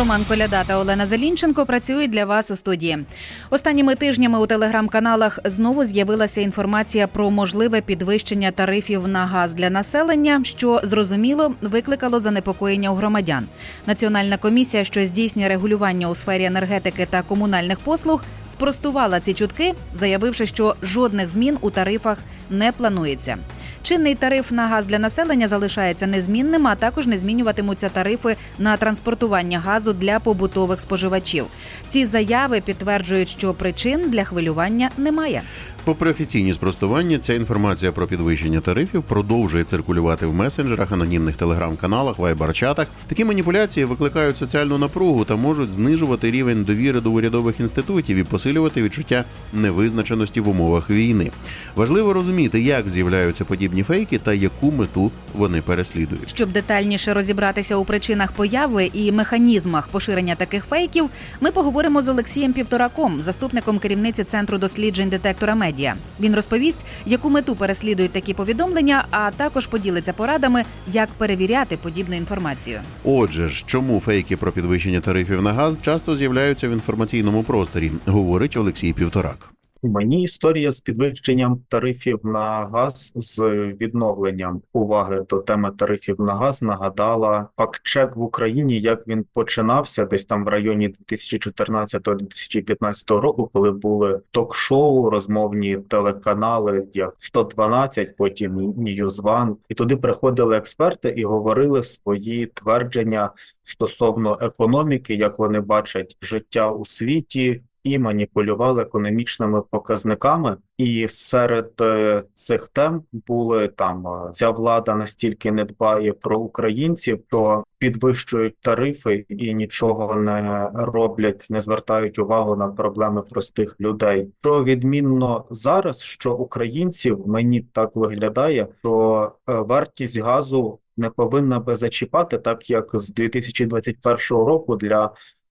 Роман Коляда та Олена Зелінченко працюють для вас у студії. Останніми тижнями у телеграм-каналах знову з'явилася інформація про можливе підвищення тарифів на газ для населення, що зрозуміло викликало занепокоєння у громадян. Національна комісія, що здійснює регулювання у сфері енергетики та комунальних послуг, спростувала ці чутки, заявивши, що жодних змін у тарифах не планується. Чинний тариф на газ для населення залишається незмінним, а також не змінюватимуться тарифи на транспортування газу для побутових споживачів. Ці заяви підтверджують, що причин для хвилювання немає. Попри офіційні спростування, ця інформація про підвищення тарифів продовжує циркулювати в месенджерах, анонімних телеграм-каналах, вайбар-чатах. Такі маніпуляції викликають соціальну напругу та можуть знижувати рівень довіри до урядових інститутів і посилювати відчуття невизначеності в умовах війни. Важливо розуміти, як з'являються подібні фейки та яку мету вони переслідують. Щоб детальніше розібратися у причинах появи і механізмах поширення таких фейків, ми поговоримо з Олексієм Півтораком, заступником керівниці центру досліджень детектора медіа. Він розповість, яку мету переслідують такі повідомлення, а також поділиться порадами, як перевіряти подібну інформацію. Отже ж, чому фейки про підвищення тарифів на газ часто з'являються в інформаційному просторі, говорить Олексій Півторак. Мені історія з підвищенням тарифів на газ з відновленням уваги до теми тарифів на газ нагадала фактчек в Україні, як він починався десь там в районі 2014-2015 року, коли були ток-шоу, розмовні телеканали, як 112, потім Ньюзван, і туди приходили експерти і говорили свої твердження стосовно економіки, як вони бачать життя у світі і маніпулювали економічними показниками. І серед е, цих тем були там е, ця влада настільки не дбає про українців, що підвищують тарифи і нічого не роблять, не звертають увагу на проблеми простих людей. Що відмінно зараз, що українців мені так виглядає, що е, вартість газу не повинна би зачіпати, так як з 2021 року для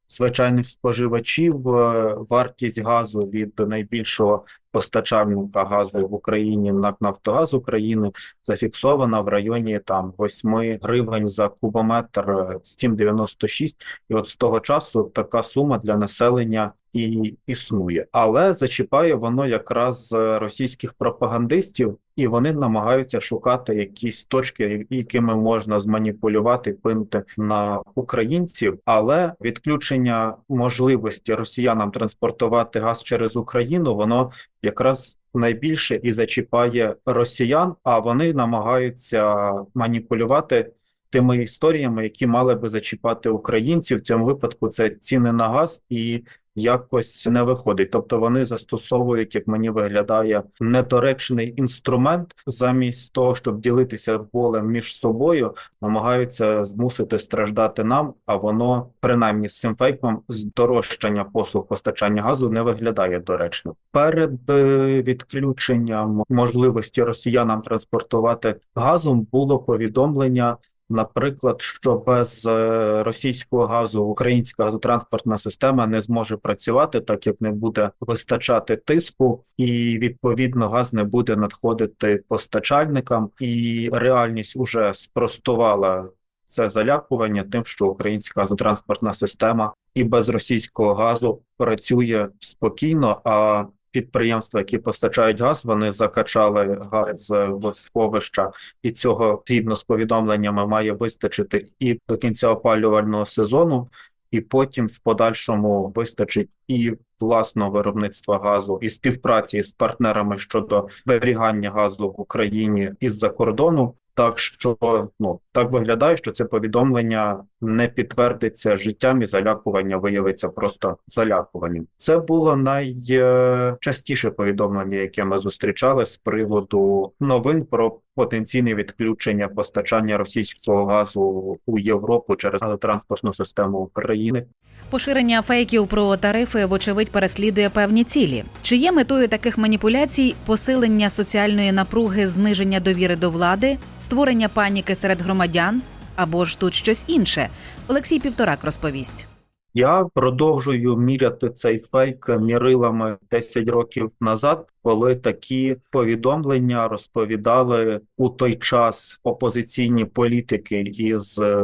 звичайних споживачів е, вартість газу від найбільшого постачальника газу в Україні НАК Нафтогаз України зафіксована в районі там 8 гривень за кубометр е, 7,96. І от з того часу така сума для населення і існує, але зачіпає воно якраз е, російських пропагандистів, і вони намагаються шукати якісь точки, якими можна зманіпулювати, вплинути на українців. Але відключення можливості росіянам транспортувати газ через Україну, воно якраз найбільше і зачіпає росіян, а вони намагаються маніпулювати. Тими історіями, які мали би зачіпати українців, в цьому випадку це ціни на газ і якось не виходить. Тобто вони застосовують, як мені виглядає, недоречний інструмент, замість того, щоб ділитися болем між собою, намагаються змусити страждати нам. А воно принаймні з цим фейком здорожчання послуг постачання газу не виглядає доречно. Перед е, відключенням можливості росіянам транспортувати газом було повідомлення. Наприклад, що без е, російського газу українська газотранспортна система не зможе працювати, так як не буде вистачати тиску, і відповідно газ не буде надходити постачальникам, і реальність уже спростувала це залякування тим, що українська газотранспортна система і без російського газу працює спокійно. А підприємства, які постачають газ, вони закачали газ в сховища, і цього згідно з повідомленнями має вистачити і до кінця опалювального сезону, і потім в подальшому вистачить і власного виробництва газу, і співпраці з партнерами щодо зберігання газу в Україні із-за кордону. Так що ну так виглядає, що це повідомлення не підтвердиться життям і залякування виявиться просто залякуванням. Це було найчастіше повідомлення, яке ми зустрічали з приводу новин про потенційне відключення постачання російського газу у Європу через газотранспортну систему України. Поширення фейків про тарифи, вочевидь, переслідує певні цілі. Чи є метою таких маніпуляцій посилення соціальної напруги, зниження довіри до влади, створення паніки серед громадян або ж тут щось інше? Олексій Півторак розповість. Я продовжую міряти цей фейк мірилами 10 років назад, коли такі повідомлення розповідали у той час опозиційні політики із е,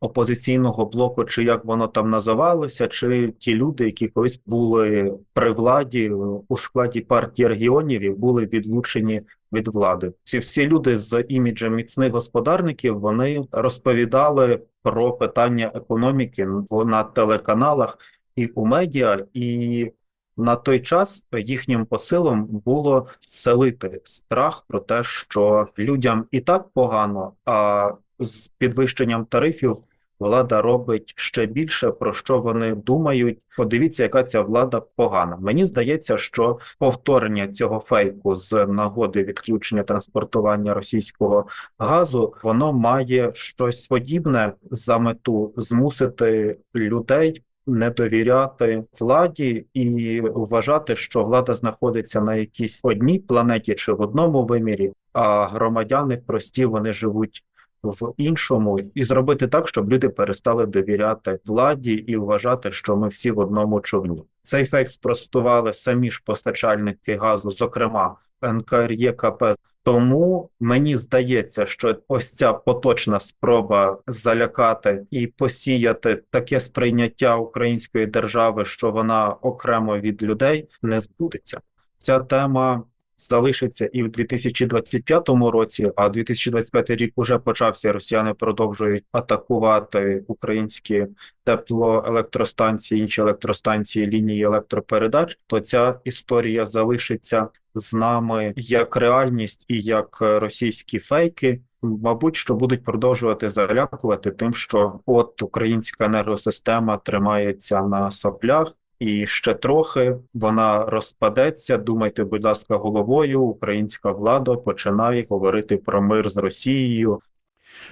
опозиційного блоку, чи як воно там називалося, чи ті люди, які колись були при владі е, у складі партії регіонів і були відлучені від влади. Ці всі люди з іміджем міцних господарників вони розповідали про питання економіки на телеканалах і у медіа, і на той час їхнім посилом було вселити страх про те, що людям і так погано, а з підвищенням тарифів влада робить ще більше, про що вони думають. Подивіться, яка ця влада погана. Мені здається, що повторення цього фейку з нагоди відключення транспортування російського газу, воно має щось подібне за мету змусити людей не довіряти владі і вважати, що влада знаходиться на якійсь одній планеті чи в одному вимірі, а громадяни прості вони живуть в іншому, і зробити так, щоб люди перестали довіряти владі і вважати, що ми всі в одному човні. Цей фейк спростували самі ж постачальники газу, зокрема НКРЄКП. Тому мені здається, що ось ця поточна спроба залякати і посіяти таке сприйняття української держави, що вона окремо від людей, не збудеться. Ця тема залишиться і в 2025 році, а 2025 рік уже почався. Росіяни продовжують атакувати українські теплоелектростанції, інші електростанції, лінії електропередач. То ця історія залишиться з нами як реальність і як російські фейки. Мабуть, що будуть продовжувати залякувати тим, що от українська енергосистема тримається на соплях, і ще трохи вона розпадеться. Думайте, будь ласка, головою. Українська влада починає говорити про мир з Росією.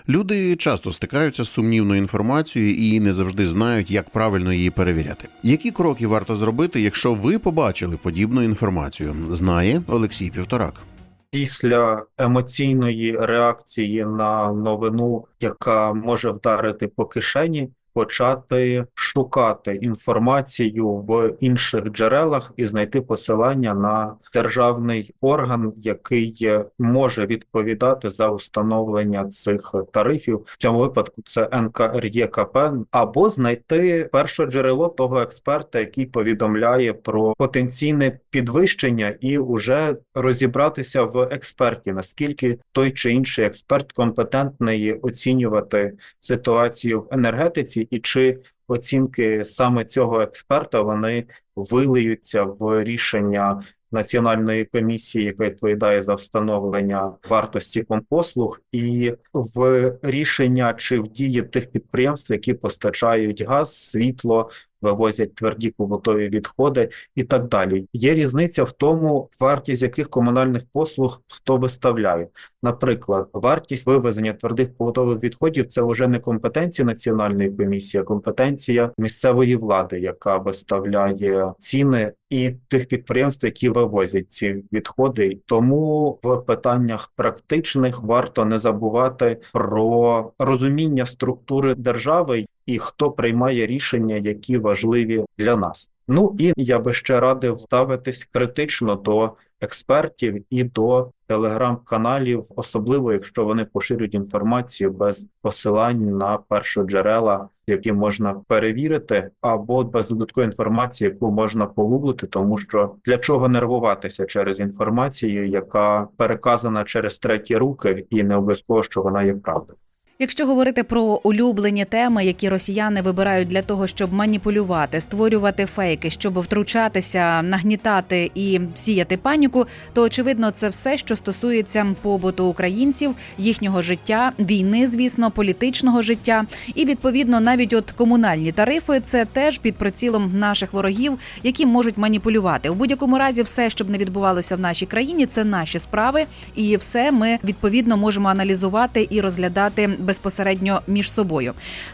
Люди часто стикаються з сумнівною інформацією і не завжди знають, як правильно її перевіряти. Які кроки варто зробити, якщо ви побачили подібну інформацію? Знає Олексій Півторак. Після емоційної реакції на новину, яка може вдарити по кишені, почати шукати інформацію в інших джерелах і знайти посилання на державний орган, який може відповідати за установлення цих тарифів. В цьому випадку це НКРЄКП, або знайти перше джерело того експерта, який повідомляє про потенційне підвищення, і вже розібратися в експерті, наскільки той чи інший експерт компетентний оцінювати ситуацію в енергетиці, і чи оцінки саме цього експерта вони вилиються в рішення національної комісії, яка відповідає за встановлення вартості компослуг, і в рішення чи в дії тих підприємств, які постачають газ, світло. Вивозять тверді побутові відходи і так далі. Є різниця в тому, вартість яких комунальних послуг хто виставляє. Наприклад, вартість вивезення твердих побутових відходів це вже не компетенція національної комісії, а компетенція місцевої влади, яка виставляє ціни і тих підприємств, які вивозять ці відходи. Тому в питаннях практичних варто не забувати про розуміння структури держави і хто приймає рішення, які важливі для нас. Ну і я би ще радив ставитись критично до експертів і до телеграм-каналів, особливо якщо вони поширюють інформацію без посилань на першоджерела, які можна перевірити, або без додаткової інформації, яку можна погуглити, тому що для чого нервуватися через інформацію, яка переказана через треті руки, і не обов'язково, що вона є правдою. Якщо говорити про улюблені теми, які росіяни вибирають для того, щоб маніпулювати, створювати фейки, щоб втручатися, нагнітати і сіяти паніку, то очевидно це все, що стосується побуту українців, їхнього життя, війни, звісно, політичного життя, і відповідно навіть от комунальні тарифи це теж під прицілом наших ворогів, які можуть маніпулювати. У будь-якому разі, все, щоб не відбувалося в нашій країні, це наші справи, і все ми відповідно можемо аналізувати і розглядати безпосередньо між собою.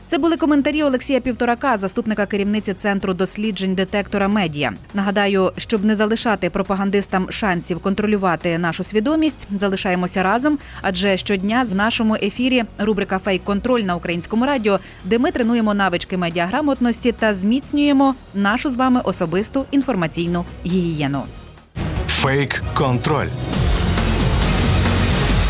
Це були коментарі Олексія Півторака, заступника керівниці центру досліджень детектора медіа. Нагадаю, щоб не залишати пропагандистам шансів контролювати нашу свідомість, залишаємося разом. Адже щодня в нашому ефірі рубрика Фейк контроль на українському радіо, де ми тренуємо навички медіаграмотності та зміцнюємо нашу з вами особисту інформаційну гігієну. Фейк контроль.